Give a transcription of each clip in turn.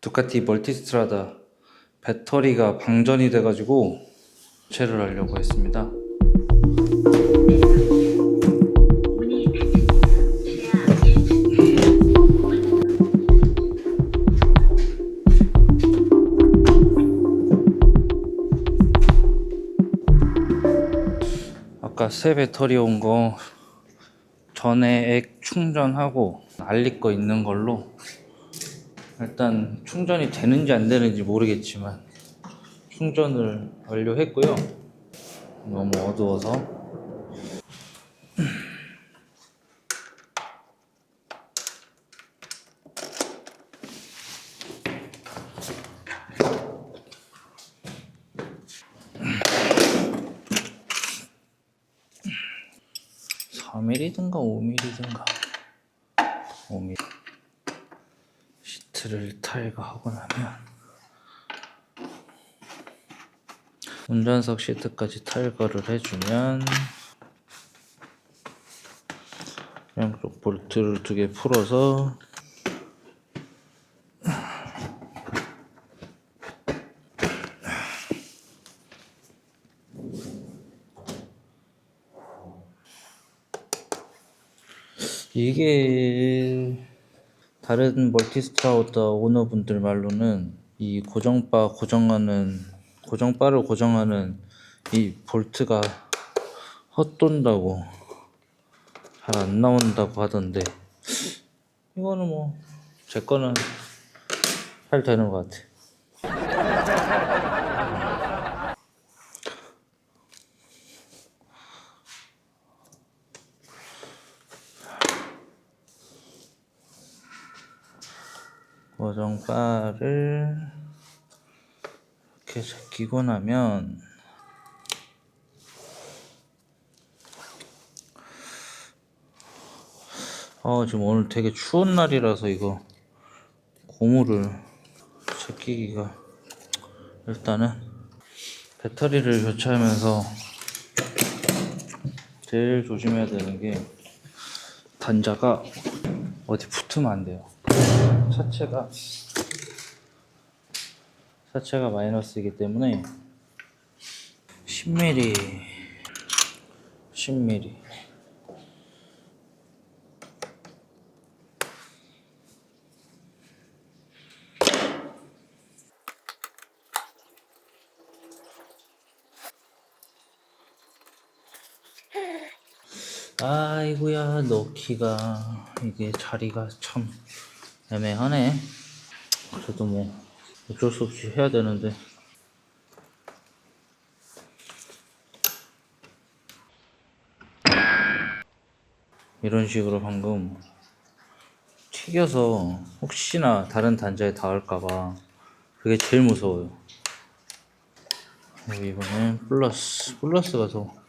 두카티 멀티스트라다 배터리가 방전이 돼가지고 교체를 하려고 했습니다. 아까 새 배터리 온 거 전에 액 충전하고 알릴 거 있는 걸로 일단 충전이 되는지 안 되는지 모르겠지만 충전을 완료했고요. 너무 어두워서. 삼mm든가 5mm든가. 5mm 시트를 탈거하고 나면 운전석 시트까지 탈거를 해주면 양쪽 볼트를 두 개 풀어서 이게 다른 멀티스트라우더 오너분들 말로는 이 고정바 고정하는 고정바를 고정하는 이 볼트가 헛돈다고 잘 안 나온다고 하던데 이거는 뭐 제 거는 잘 되는 것 같아. 고정바를 이렇게 제끼고 나면 어 지금 오늘 되게 추운 날이라서 이거 고무를 제끼기가 일단은 배터리를 교체하면서 제일 조심해야 되는 게 단자가 어디 붙으면 안 돼요. 차체가 차체가 마이너스이기 때문에 10mm 10mm 아이고야 넣기가. 이게 자리가 참 애매하네. 그래도 뭐 어쩔 수 없이 해야 되는데. 이런 식으로 방금 튀겨서 혹시나 다른 단자에 닿을까봐 그게 제일 무서워요. 이번엔 플러스 플러스가 더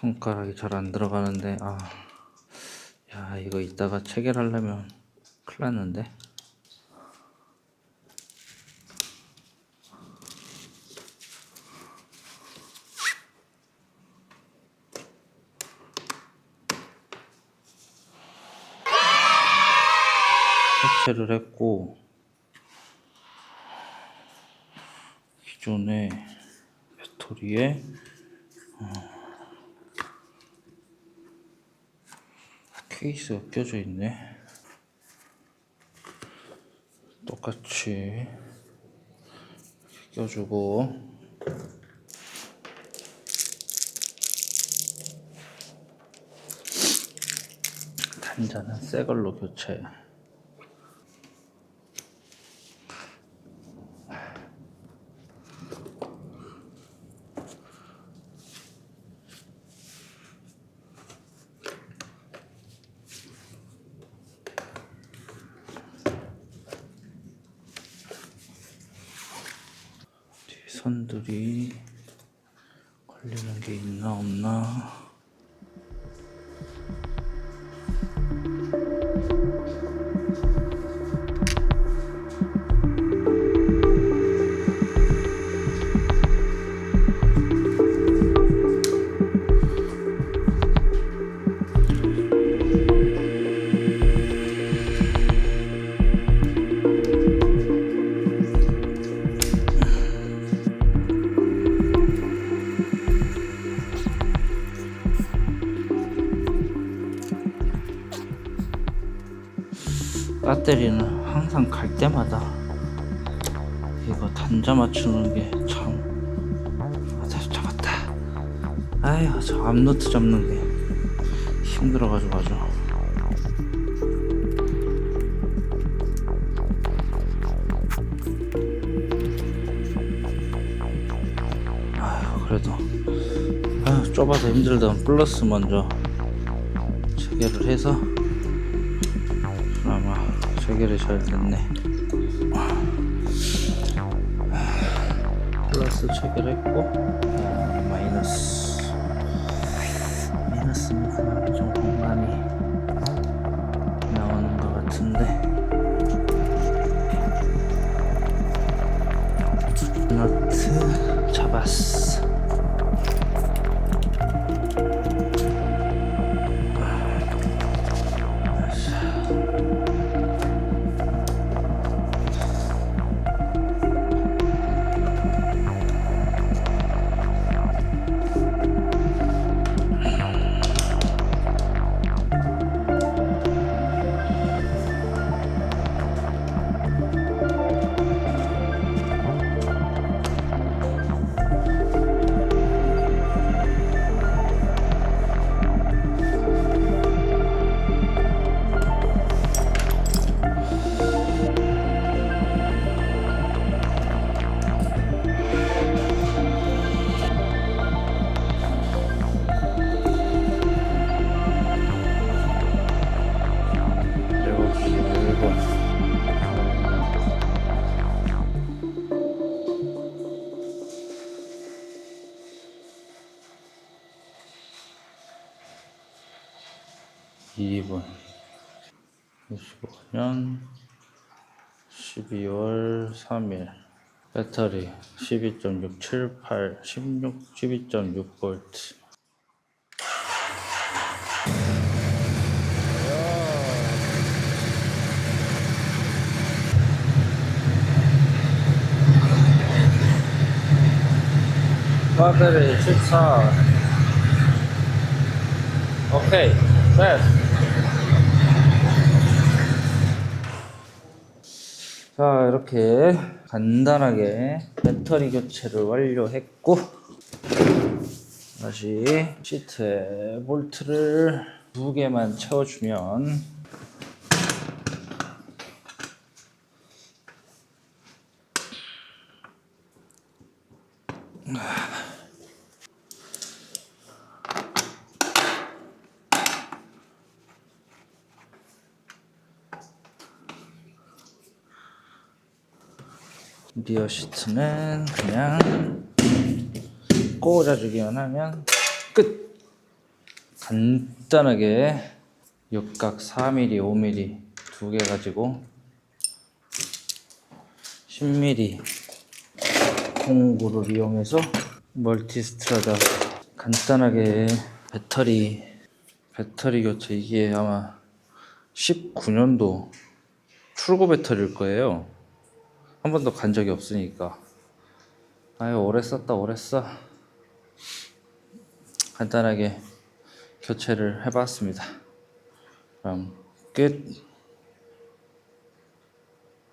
손가락이 잘 안 들어가는데 아, 야 이거 이따가 체결하려면 큰일 났는데. 해체를 했고 기존의 배터리에 케이스가 껴져 있네. 똑같이 껴주고 단자는 새 걸로 교체. 선들이 걸리는 게 있나 없나 배터리는 항상 갈 때마다 이거 단자 맞추는 게참 잡았다. 아휴 저 앞노트 잡는 게 힘들어가지고 아주. 아휴 그래도. 아휴 좁아서 힘들던 플러스 먼저 체결을 해서 체결이 잘 됐네. 플러스 체결했고 아, 마이너스. 마이너스는 그나마 좀 공간이 나오는 것 같은데. 너트 잡았어 25년 12월 3일. 배터리 12.678 16 12.6V 배터리 14 오케이 셋 자 이렇게 간단하게 배터리 교체를 완료했고 다시 시트에 볼트를 두 개만 채워주면 리어 시트는 그냥 꽂아주기만 하면 끝! 간단하게 육각 4mm, 5mm 두 개 가지고 10mm 공구를 이용해서 멀티스트라다 간단하게 배터리 배터리 교체 이게 아마 19년도 출고 배터리일 거예요. 한 번도 간 적이 없으니까. 아유 오래 썼다 오래 써. 간단하게 교체를 해봤습니다. 그럼 끝